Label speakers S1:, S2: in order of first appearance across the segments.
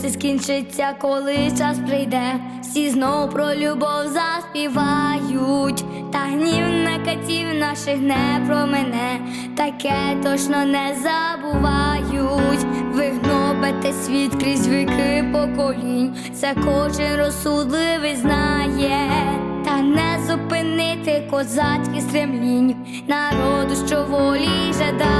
S1: все скінчиться, коли час прийде, всі знов про любов заспівають, та гнів на катів наших не промене, таке точно не забувають. Ви гнобите світ крізь віки поколінь, це кожен розсудливий знає, та не зупинити козацькі стремлінь народу, що волі жадає.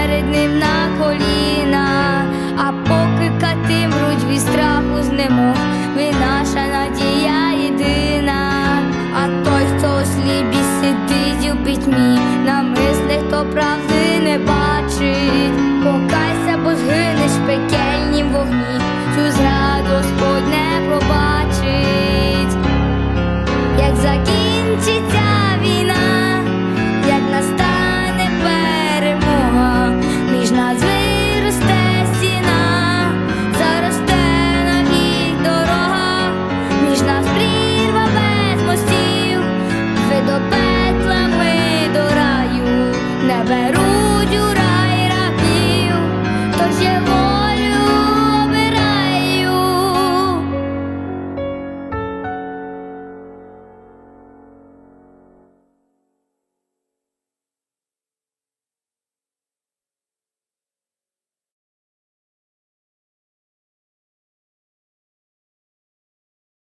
S1: 有些梦